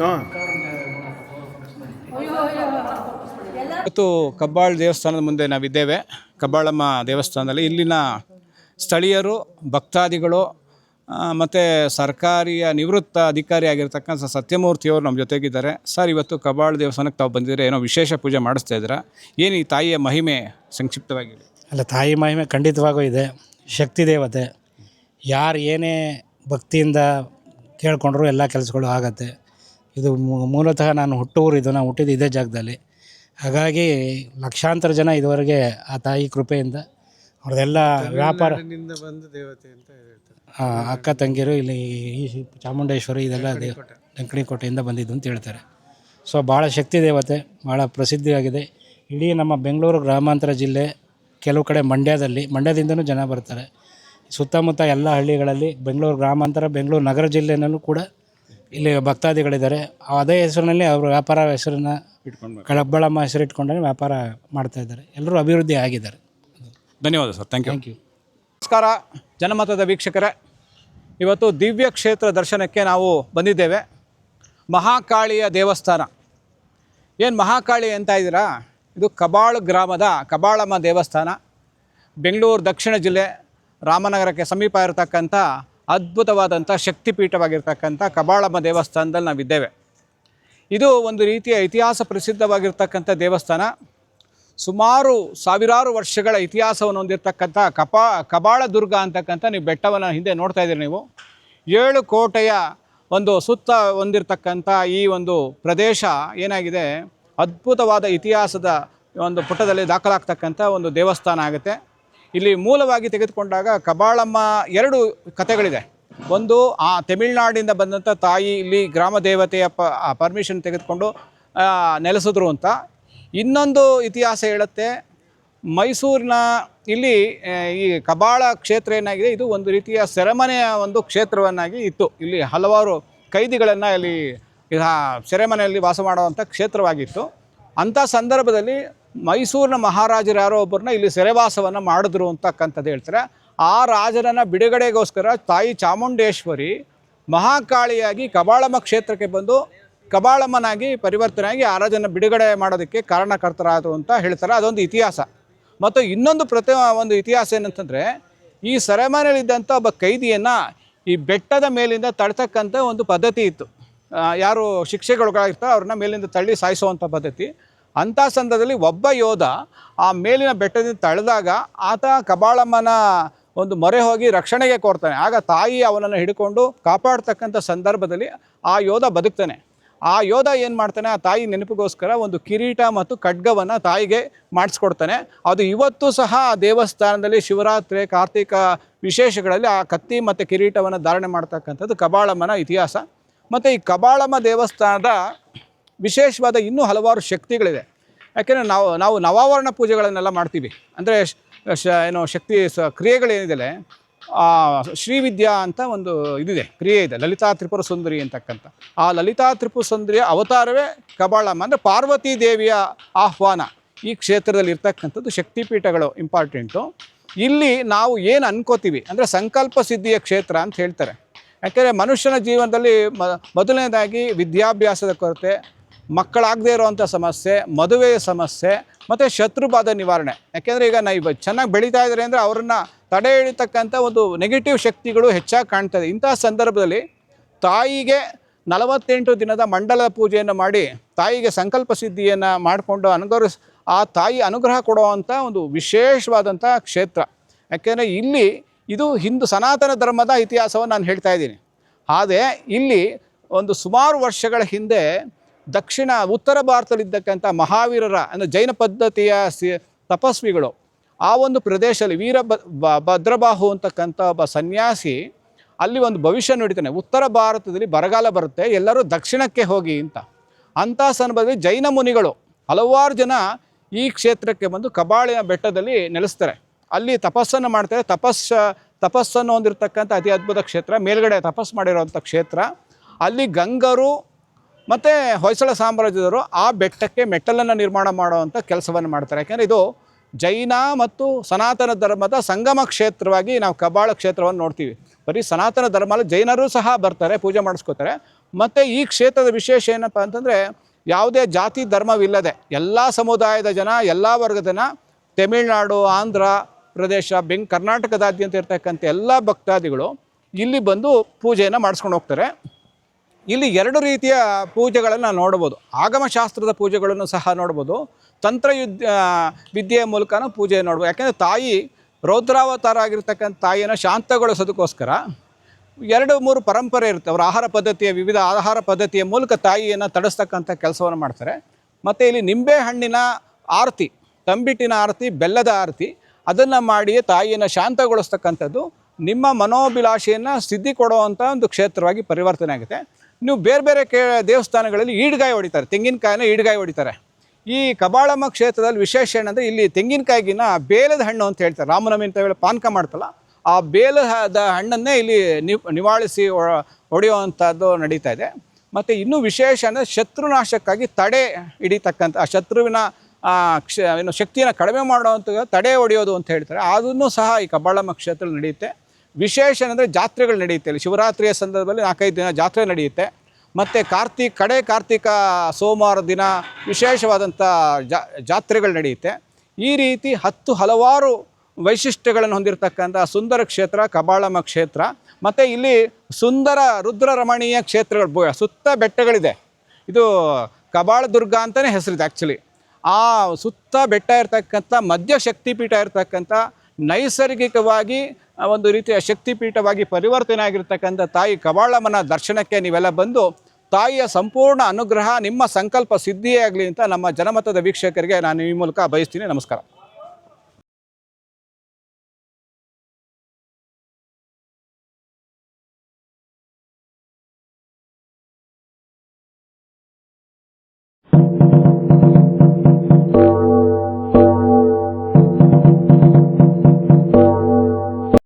ಹಾಂ. ಇವತ್ತು ಕಬ್ಬಾಳ್ ದೇವಸ್ಥಾನದ ಮುಂದೆ ನಾವಿದ್ದೇವೆ. ಕಬ್ಬಾಳಮ್ಮ ದೇವಸ್ಥಾನದಲ್ಲಿ ಇಲ್ಲಿನ ಸ್ಥಳೀಯರು ಭಕ್ತಾದಿಗಳು ಮತ್ತು ಸರ್ಕಾರಿಯ ನಿವೃತ್ತ ಅಧಿಕಾರಿ ಆಗಿರ್ತಕ್ಕಂಥ ಸತ್ಯಮೂರ್ತಿಯವರು ನಮ್ಮ ಜೊತೆಗಿದ್ದಾರೆ. ಸರ್ ಇವತ್ತು ಕಬಾಳ್ ದೇವಸ್ಥಾನಕ್ಕೆ ತಾವು ಬಂದಿದ್ದರೆ ಏನೋ ವಿಶೇಷ ಪೂಜೆ ಮಾಡಿಸ್ತಾ ಇದ್ದೀರಾ? ಏನು ಈ ತಾಯಿಯ ಮಹಿಮೆ ಸಂಕ್ಷಿಪ್ತವಾಗಿ ಹೇಳಿ. ಅಲ್ಲ ತಾಯಿ ಮಹಿಮೆ ಖಂಡಿತವಾಗೂ ಇದೆ. ಶಕ್ತಿ ದೇವತೆ. ಯಾರು ಏನೇ ಭಕ್ತಿಯಿಂದ ಕೇಳ್ಕೊಂಡ್ರು ಎಲ್ಲ ಕೆಲಸಗಳು ಆಗತ್ತೆ. ಇದು ಮೂಲತಃ ನಾನು ಹುಟ್ಟೂರು ಇದು ನಾನು ಹುಟ್ಟಿದ್ದು ಇದೇ ಜಾಗದಲ್ಲಿ. ಹಾಗಾಗಿ ಲಕ್ಷಾಂತರ ಜನ ಇದುವರೆಗೆ ಆ ತಾಯಿ ಕೃಪೆಯಿಂದ ಅವ್ರದ್ದೆಲ್ಲ ವ್ಯಾಪಾರ ಆ, ಅಕ್ಕ ತಂಗಿಯರು ಇಲ್ಲಿ ಈ ಚಾಮುಂಡೇಶ್ವರಿ ಇದೆಲ್ಲ ಲಂಕಣಿಕೋಟೆಯಿಂದ ಕೋಟೆಯಿಂದ ಬಂದಿದ್ದು ಅಂತ ಹೇಳ್ತಾರೆ. ಸೊ ಭಾಳ ಶಕ್ತಿ ದೇವತೆ ಭಾಳ ಪ್ರಸಿದ್ಧಿಯಾಗಿದೆ. ಇಡೀ ನಮ್ಮ ಬೆಂಗಳೂರು ಗ್ರಾಮಾಂತರ ಜಿಲ್ಲೆ ಕೆಲವು ಕಡೆ ಮಂಡ್ಯದಲ್ಲಿ ಮಂಡ್ಯದಿಂದನೂ ಜನ ಬರ್ತಾರೆ. ಸುತ್ತಮುತ್ತ ಎಲ್ಲ ಹಳ್ಳಿಗಳಲ್ಲಿ ಬೆಂಗಳೂರು ಗ್ರಾಮಾಂತರ ಬೆಂಗಳೂರು ನಗರ ಜಿಲ್ಲೆನಲ್ಲೂ ಕೂಡ ಇಲ್ಲಿ ಭಕ್ತಾದಿಗಳಿದ್ದಾರೆ. ಅದೇ ಹೆಸರಿನಲ್ಲಿ ಅವರು ವ್ಯಾಪಾರ ಹೆಸರನ್ನ ಕಳಬ್ಬಳಮ್ಮ ಇಟ್ಕೊಂಡ್ರೆ ವ್ಯಾಪಾರ ಮಾಡ್ತಾ ಇದ್ದಾರೆ. ಎಲ್ಲರೂ ಅಭಿವೃದ್ಧಿ ಆಗಿದ್ದಾರೆ. ಧನ್ಯವಾದ sir. Thank you thank you ನಮಸ್ಕಾರ ಜನಮತದ ವೀಕ್ಷಕರೇ. ಇವತ್ತು ದಿವ್ಯ ಕ್ಷೇತ್ರ ದರ್ಶನಕ್ಕೆ ನಾವು ಬಂದಿದ್ದೇವೆ. ಮಹಾಕಾಳಿಯ ದೇವಸ್ಥಾನ. ಏನು ಮಹಾಕಾಳಿ ಅಂತ ಇದ್ದೀರಾ? ಇದು ಕಬಾಳು ಗ್ರಾಮದ ಕಬಾಳಮ್ಮ ದೇವಸ್ಥಾನ. ಬೆಂಗಳೂರು ದಕ್ಷಿಣ ಜಿಲ್ಲೆ ರಾಮನಗರಕ್ಕೆ ಸಮೀಪ ಇರತಕ್ಕಂಥ ಅದ್ಭುತವಾದಂಥ ಶಕ್ತಿಪೀಠವಾಗಿರ್ತಕ್ಕಂಥ ಕಬಾಳಮ್ಮ ದೇವಸ್ಥಾನದಲ್ಲಿ ನಾವಿದ್ದೇವೆ. ಇದು ಒಂದು ರೀತಿಯ ಇತಿಹಾಸ ಪ್ರಸಿದ್ಧವಾಗಿರ್ತಕ್ಕಂಥ ದೇವಸ್ಥಾನ. ಸುಮಾರು ಸಾವಿರಾರು ವರ್ಷಗಳ ಇತಿಹಾಸವನ್ನು ಹೊಂದಿರತಕ್ಕಂಥ ಕಪಾ ಕಬಾಳ ದುರ್ಗ ಅಂತಕ್ಕಂಥ ನೀವು ಬೆಟ್ಟವನ್ನು ಹಿಂದೆ ನೋಡ್ತಾ ಇದ್ದೀರಿ ನೀವು. ಏಳು ಕೋಟೆಯ ಒಂದು ಸುತ್ತ ಹೊಂದಿರತಕ್ಕಂಥ ಈ ಒಂದು ಪ್ರದೇಶ ಏನಾಗಿದೆ? ಅದ್ಭುತವಾದ ಇತಿಹಾಸದ ಒಂದು ಪುಟದಲ್ಲಿ ದಾಖಲಾಗ್ತಕ್ಕಂಥ ಒಂದು ದೇವಸ್ಥಾನ ಆಗುತ್ತೆ. ಇಲ್ಲಿ ಮೂಲವಾಗಿ ತೆಗೆದುಕೊಂಡಾಗ ಕಬಾಳಮ್ಮ ಎರಡು ಕಥೆಗಳಿದೆ. ಒಂದು, ಆ ತಮಿಳ್ನಾಡಿಂದ ಬಂದಂಥ ತಾಯಿ ಇಲ್ಲಿ ಗ್ರಾಮ ದೇವತೆಯ ಪ ಪರ್ಮಿಷನ್ ತೆಗೆದುಕೊಂಡು ನೆಲೆಸಿದ್ರು ಅಂತ. ಇನ್ನೊಂದು ಇತಿಹಾಸ ಹೇಳುತ್ತೆ, ಮೈಸೂರಿನ ಇಲ್ಲಿ ಈ ಕಬಾಳ ಕ್ಷೇತ್ರ ಏನಾಗಿದೆ, ಇದು ಒಂದು ರೀತಿಯ ಸೆರೆಮನೆಯ ಒಂದು ಕ್ಷೇತ್ರವನ್ನಾಗಿ ಇತ್ತು. ಇಲ್ಲಿ ಹಲವಾರು ಕೈದಿಗಳನ್ನು ಇಲ್ಲಿ ಸೆರೆಮನೆಯಲ್ಲಿ ವಾಸ ಮಾಡುವಂಥ ಕ್ಷೇತ್ರವಾಗಿತ್ತು. ಅಂಥ ಸಂದರ್ಭದಲ್ಲಿ ಮೈಸೂರಿನ ಮಹಾರಾಜರು ಯಾರೋ ಒಬ್ಬರನ್ನ ಇಲ್ಲಿ ಸೆರೆವಾಸವನ್ನು ಮಾಡಿದ್ರು ಅಂತಕ್ಕಂಥದ್ದು ಹೇಳ್ತಾರೆ. ಆ ರಾಜರನ್ನು ಬಿಡುಗಡೆಗೋಸ್ಕರ ತಾಯಿ ಚಾಮುಂಡೇಶ್ವರಿ ಮಹಾಕಾಳಿಯಾಗಿ ಕಬಾಳಮ್ಮ ಕ್ಷೇತ್ರಕ್ಕೆ ಬಂದು ಕಬಾಳಮ್ಮನಾಗಿ ಪರಿವರ್ತನೆಯಾಗಿ ಆ ರಾಜನ ಬಿಡುಗಡೆ ಮಾಡೋದಕ್ಕೆ ಕಾರಣಕರ್ತರಾದರು ಅಂತ ಹೇಳ್ತಾರೆ. ಅದೊಂದು ಇತಿಹಾಸ. ಮತ್ತು ಇನ್ನೊಂದು ಪ್ರತಿ ಒಂದು ಇತಿಹಾಸ ಏನಂತಂದರೆ, ಈ ಸೆರೆಮನೆಯಲ್ಲಿದ್ದಂಥ ಒಬ್ಬ ಕೈದಿಯನ್ನು ಈ ಬೆಟ್ಟದ ಮೇಲಿಂದ ತಳ್ತಕ್ಕಂಥ ಒಂದು ಪದ್ಧತಿ ಇತ್ತು. ಯಾರು ಶಿಕ್ಷೆಗೊಳಗಾಗಿರ್ತಾರೋ ಅವ್ರನ್ನ ಮೇಲಿಂದ ತಳ್ಳಿ ಸಾಯಿಸುವಂಥ ಪದ್ಧತಿ. ಅಂಥ ಸಂದರ್ಭದಲ್ಲಿ ಒಬ್ಬ ಯೋಧ ಆ ಮೇಲಿನ ಬೆಟ್ಟದಿಂದ ತಳೆದಾಗ ಆತ ಕಬಾಳಮ್ಮನ ಒಂದು ಮೊರೆ ಹೋಗಿ ರಕ್ಷಣೆಗೆ ಕೋರ್ತಾನೆ. ಆಗ ತಾಯಿ ಅವನನ್ನು ಹಿಡ್ಕೊಂಡು ಕಾಪಾಡ್ತಕ್ಕಂಥ ಸಂದರ್ಭದಲ್ಲಿ ಆ ಯೋಧ ಬದುಕ್ತಾನೆ. ಆ ಯೋಧ ಏನು ಮಾಡ್ತಾನೆ? ಆ ತಾಯಿ ನೆನಪಿಗೋಸ್ಕರ ಒಂದು ಕಿರೀಟ ಮತ್ತು ಖಡ್ಗವನ್ನು ತಾಯಿಗೆ ಮಾಡಿಸ್ಕೊಡ್ತಾನೆ. ಅದು ಇವತ್ತು ಸಹ ಆ ದೇವಸ್ಥಾನದಲ್ಲಿ ಶಿವರಾತ್ರಿ, ಕಾರ್ತಿಕ ವಿಶೇಷಗಳಲ್ಲಿ ಆ ಕತ್ತಿ ಮತ್ತು ಕಿರೀಟವನ್ನು ಧಾರಣೆ ಮಾಡ್ತಕ್ಕಂಥದ್ದು ಕಬಾಳಮ್ಮನ ಇತಿಹಾಸ. ಮತ್ತು ಈ ಕಬಾಳಮ್ಮ ದೇವಸ್ಥಾನದ ವಿಶೇಷವಾದ ಇನ್ನೂ ಹಲವಾರು ಶಕ್ತಿಗಳಿದೆ ಯಾಕೆಂದರೆ ನಾವು ನಾವು ನವಾವರಣ ಪೂಜೆಗಳನ್ನೆಲ್ಲ ಮಾಡ್ತೀವಿ. ಅಂದರೆ ಶ ಏನು ಶಕ್ತಿ ಸ ಕ್ರಿಯೆಗಳೇನಿದೆ ಶ್ರೀವಿದ್ಯಾ ಅಂತ ಒಂದು ಇದಿದೆ, ಕ್ರಿಯೆ ಇದೆ, ಲಲಿತಾ ತ್ರಿಪುರ ಸುಂದರಿ ಅಂತಕ್ಕಂಥ. ಆ ಲಲಿತಾ ತ್ರಿಪುರ ಸುಂದರಿಯ ಅವತಾರವೇ ಕಬಾಳಮ್ಮ, ಅಂದರೆ ಪಾರ್ವತಿ ದೇವಿಯ ಆಹ್ವಾನ. ಈ ಕ್ಷೇತ್ರದಲ್ಲಿ ಇರ್ತಕ್ಕಂಥದ್ದು ಶಕ್ತಿಪೀಠಗಳು ಇಂಪಾರ್ಟೆಂಟು ಇಲ್ಲಿ ನಾವು ಏನು ಅನ್ಕೋತೀವಿ, ಅಂದರೆ ಸಂಕಲ್ಪ ಸಿದ್ಧಿಯ ಕ್ಷೇತ್ರ ಅಂತ ಹೇಳ್ತಾರೆ. ಯಾಕೆಂದರೆ ಮನುಷ್ಯನ ಜೀವನದಲ್ಲಿ ಮೊದಲನೇದಾಗಿ ವಿದ್ಯಾಭ್ಯಾಸದ ಕೊರತೆ ಮಕ್ಕಳಾಗದೇ ಇರುವಂಥ ಸಮಸ್ಯೆ, ಮದುವೆಯ ಸಮಸ್ಯೆ, ಮತ್ತು ಶತ್ರುಬಾಧ ನಿವಾರಣೆ. ಯಾಕೆಂದರೆ ಈಗ ನಾವು ಚೆನ್ನಾಗಿ ಬೆಳೀತಾ ಇದ್ದಾರೆ ಅಂದರೆ ಅವರನ್ನು ತಡೆ ಹಿಡಿತಕ್ಕಂಥ ಒಂದು ನೆಗೆಟಿವ್ ಶಕ್ತಿಗಳು ಹೆಚ್ಚಾಗಿ ಕಾಣ್ತದೆ. ಇಂಥ ಸಂದರ್ಭದಲ್ಲಿ ತಾಯಿಗೆ ನಲವತ್ತೆಂಟು ದಿನದ ಮಂಡಲ ಪೂಜೆಯನ್ನು ಮಾಡಿ, ತಾಯಿಗೆ ಸಂಕಲ್ಪ ಸಿದ್ಧಿಯನ್ನು ಮಾಡಿಕೊಂಡು ಅನುಗ್ರಹ ಆ ತಾಯಿ ಅನುಗ್ರಹ ಕೊಡುವಂಥ ಒಂದು ವಿಶೇಷವಾದಂಥ ಕ್ಷೇತ್ರ. ಯಾಕೆಂದರೆ ಇಲ್ಲಿ ಇದು ಹಿಂದೂ ಸನಾತನ ಧರ್ಮದ ಇತಿಹಾಸವನ್ನು ನಾನು ಹೇಳ್ತಾ ಇದ್ದೀನಿ. ಆದರೆ ಇಲ್ಲಿ ಒಂದು ಸುಮಾರು ವರ್ಷಗಳ ಹಿಂದೆ ದಕ್ಷಿಣ, ಉತ್ತರ ಭಾರತದಲ್ಲಿದ್ದಕ್ಕಂಥ ಮಹಾವೀರರ ಅಂದರೆ ಜೈನ ಪದ್ಧತಿಯ ಸಿ, ತಪಸ್ವಿಗಳು, ಆ ಒಂದು ಪ್ರದೇಶದಲ್ಲಿ ವೀರ ಭದ್ರಬಾಹು ಅಂತಕ್ಕಂಥ ಒಬ್ಬ ಸನ್ಯಾಸಿ ಅಲ್ಲಿ ಒಂದು ಭವಿಷ್ಯ ನುಡಿತಾನೆ. ಉತ್ತರ ಭಾರತದಲ್ಲಿ ಬರಗಾಲ ಬರುತ್ತೆ, ಎಲ್ಲರೂ ದಕ್ಷಿಣಕ್ಕೆ ಹೋಗಿ ಅಂತ. ಅಂಥ ಸಂದರ್ಭದಲ್ಲಿ ಜೈನ ಮುನಿಗಳು ಹಲವಾರು ಜನ ಈ ಕ್ಷೇತ್ರಕ್ಕೆ ಬಂದು ಕಬಾಳಿನ ಬೆಟ್ಟದಲ್ಲಿ ನೆಲೆಸ್ತಾರೆ. ಅಲ್ಲಿ ತಪಸ್ಸನ್ನು ಮಾಡ್ತಾರೆ. ತಪಸ್, ತಪಸ್ಸನ್ನು ಹೊಂದಿರತಕ್ಕಂಥ ಅತಿ ಅದ್ಭುತ ಕ್ಷೇತ್ರ, ಮೇಲ್ಗಡೆ ತಪಸ್ಸು ಮಾಡಿರೋವಂಥ ಕ್ಷೇತ್ರ. ಅಲ್ಲಿ ಗಂಗರು ಮತ್ತು ಹೊಯ್ಸಳ ಸಾಮ್ರಾಜ್ಯದವರು ಆ ಬೆಟ್ಟಕ್ಕೆ ಮೆಟ್ಟಲನ್ನು ನಿರ್ಮಾಣ ಮಾಡುವಂಥ ಕೆಲಸವನ್ನು ಮಾಡ್ತಾರೆ. ಯಾಕೆಂದರೆ ಇದು ಜೈನ ಮತ್ತು ಸನಾತನ ಧರ್ಮದ ಸಂಗಮ ಕ್ಷೇತ್ರವಾಗಿ ನಾವು ಕಬಾಳ ಕ್ಷೇತ್ರವನ್ನು ನೋಡ್ತೀವಿ. ಬರೀ ಸನಾತನ ಧರ್ಮ ಜೈನರು ಸಹ ಬರ್ತಾರೆ, ಪೂಜೆ ಮಾಡಿಸ್ಕೋತಾರೆ. ಮತ್ತು ಈ ಕ್ಷೇತ್ರದ ವಿಶೇಷ ಏನಪ್ಪ ಅಂತಂದರೆ ಯಾವುದೇ ಜಾತಿ ಧರ್ಮವಿಲ್ಲದೆ ಎಲ್ಲ ಸಮುದಾಯದ ಜನ, ಎಲ್ಲ ವರ್ಗದ ಜನ ತಮಿಳುನಾಡು, ಆಂಧ್ರ ಪ್ರದೇಶ, ಬೆಂಗ್, ಕರ್ನಾಟಕದಾದ್ಯಂತ ಇರ್ತಕ್ಕಂಥ ಎಲ್ಲ ಭಕ್ತಾದಿಗಳು ಇಲ್ಲಿ ಬಂದು ಪೂಜೆಯನ್ನು ಮಾಡಿಸ್ಕೊಂಡು ಹೋಗ್ತಾರೆ. ಇಲ್ಲಿ ಎರಡು ರೀತಿಯ ಪೂಜೆಗಳನ್ನು ನೋಡ್ಬೋದು. ಆಗಮಶಾಸ್ತ್ರದ ಪೂಜೆಗಳನ್ನು ಸಹ ನೋಡ್ಬೋದು. ತಂತ್ರಯುದ್ಧ ವಿದ್ಯೆಯ ಮೂಲಕನೂ ಪೂಜೆ ನೋಡ್ಬೋದು. ಯಾಕೆಂದರೆ ತಾಯಿ ರೌದ್ರಾವತಾರ ಆಗಿರ್ತಕ್ಕಂಥ ತಾಯಿಯನ್ನು ಶಾಂತಗೊಳಿಸೋದಕ್ಕೋಸ್ಕರ ಎರಡು, ಮೂರು ಪರಂಪರೆ ಇರುತ್ತೆ. ಅವರ ಆಹಾರ ಪದ್ಧತಿಯ, ವಿವಿಧ ಆಹಾರ ಪದ್ಧತಿಯ ಮೂಲಕ ತಾಯಿಯನ್ನು ತಡಿಸ್ತಕ್ಕಂಥ ಕೆಲಸವನ್ನು ಮಾಡ್ತಾರೆ. ಮತ್ತು ಇಲ್ಲಿ ನಿಂಬೆ ಹಣ್ಣಿನ ಆರತಿ, ತಂಬಿಟ್ಟಿನ ಆರತಿ, ಬೆಲ್ಲದ ಆರತಿ, ಅದನ್ನು ಮಾಡಿ ತಾಯಿಯನ್ನು ಶಾಂತಗೊಳಿಸ್ತಕ್ಕಂಥದ್ದು ನಿಮ್ಮ ಮನೋಭಿಲಾಷೆಯನ್ನು ಸಿದ್ಧಿ ಕೊಡುವಂಥ ಒಂದು ಕ್ಷೇತ್ರವಾಗಿ ಪರಿವರ್ತನೆ ಆಗುತ್ತೆ. ನೀವು ಬೇರೆ ಬೇರೆ ಕೇ ದೇವಸ್ಥಾನಗಳಲ್ಲಿ ಈಡ್ಗಾಯಿ ಹೊಡಿತಾರೆ, ತೆಂಗಿನಕಾಯಿನ ಈಡ್ಗಾಯಿ ಹೊಡಿತಾರೆ. ಈ ಕಬಾಳಮ್ಮ ಕ್ಷೇತ್ರದಲ್ಲಿ ವಿಶೇಷ ಏನಂದರೆ ಇಲ್ಲಿ ತೆಂಗಿನಕಾಯಿಗಿನ ಬೇಲದ ಹಣ್ಣು ಅಂತ ಹೇಳ್ತಾರೆ. ರಾಮನವಮಿ ಅಂತ ಹೇಳಿ ಪಾನಕ ಮಾಡ್ತಲ್ಲ, ಆ ಬೇಲದ ಹಣ್ಣನ್ನೇ ಇಲ್ಲಿ ನಿವ್ ನಿವಾಳಿಸಿ ಹೊಡೆಯುವಂಥದ್ದು ನಡೀತಾ ಇದೆ. ಮತ್ತು ಇನ್ನೂ ವಿಶೇಷ ಅಂದರೆ ಶತ್ರುನಾಶಕ್ಕಾಗಿ ತಡೆ ಹಿಡಿತಕ್ಕಂಥ, ಆ ಶತ್ರುವಿನ ಕ್ಷ, ಏನು ಶಕ್ತಿಯನ್ನು ಕಡಿಮೆ ಮಾಡುವಂಥ ತಡೆ ಹೊಡೆಯೋದು ಅಂತ ಹೇಳ್ತಾರೆ. ಅದನ್ನು ಸಹ ಈ ಕಬಾಳಮ್ಮ ಕ್ಷೇತ್ರ ನಡೆಯುತ್ತೆ. ವಿಶೇಷ ಏನಂದರೆ ಜಾತ್ರೆಗಳು ನಡೆಯುತ್ತೆ ಇಲ್ಲಿ. ಶಿವರಾತ್ರಿಯ ಸಂದರ್ಭದಲ್ಲಿ ನಾಲ್ಕೈದು ದಿನ ಜಾತ್ರೆ ನಡೆಯುತ್ತೆ. ಮತ್ತು ಕಾರ್ತಿಕ್, ಕಡೆ ಕಾರ್ತಿಕ ಸೋಮವಾರ ದಿನ ವಿಶೇಷವಾದಂಥ ಜಾತ್ರೆಗಳು ನಡೆಯುತ್ತೆ. ಈ ರೀತಿ ಹತ್ತು ಹಲವಾರು ವೈಶಿಷ್ಟ್ಯಗಳನ್ನು ಹೊಂದಿರತಕ್ಕಂಥ ಸುಂದರ ಕ್ಷೇತ್ರ ಕಬಾಳಮ್ಮ ಕ್ಷೇತ್ರ, ಮತ್ತು ಇಲ್ಲಿ ಸುಂದರ ರುದ್ರ ರಮಣೀಯ ಕ್ಷೇತ್ರಗಳು ಸುತ್ತ ಬೆಟ್ಟಗಳಿದೆ. ಇದು ಕಬಾಳ ದುರ್ಗ ಅಂತಲೇ ಹೆಸರಿದೆ ಆ್ಯಕ್ಚುಲಿ ಆ ಸುತ್ತ ಬೆಟ್ಟ ಇರತಕ್ಕಂಥ, ಮಧ್ಯ ಶಕ್ತಿಪೀಠ ಇರತಕ್ಕಂಥ ನೈಸರ್ಗಿಕವಾಗಿ ಒಂದು ರೀತಿಯ ಶಕ್ತಿಪೀಠವಾಗಿ ಪರಿವರ್ತನೆ ಆಗಿರ್ತಕ್ಕಂಥ ತಾಯಿ ಕಬಾಳಮ್ಮನ ದರ್ಶನಕ್ಕೆ ನೀವೆಲ್ಲ ಬಂದು ತಾಯಿಯ ಸಂಪೂರ್ಣ ಅನುಗ್ರಹ, ನಿಮ್ಮ ಸಂಕಲ್ಪ ಸಿದ್ಧಿಯೇ ಆಗಲಿ ಅಂತ ನಮ್ಮ ಜನಮತದ ವೀಕ್ಷಕರಿಗೆ ನಾನು ಈ ಮೂಲಕ ಬಯಸ್ತೀನಿ. ನಮಸ್ಕಾರ.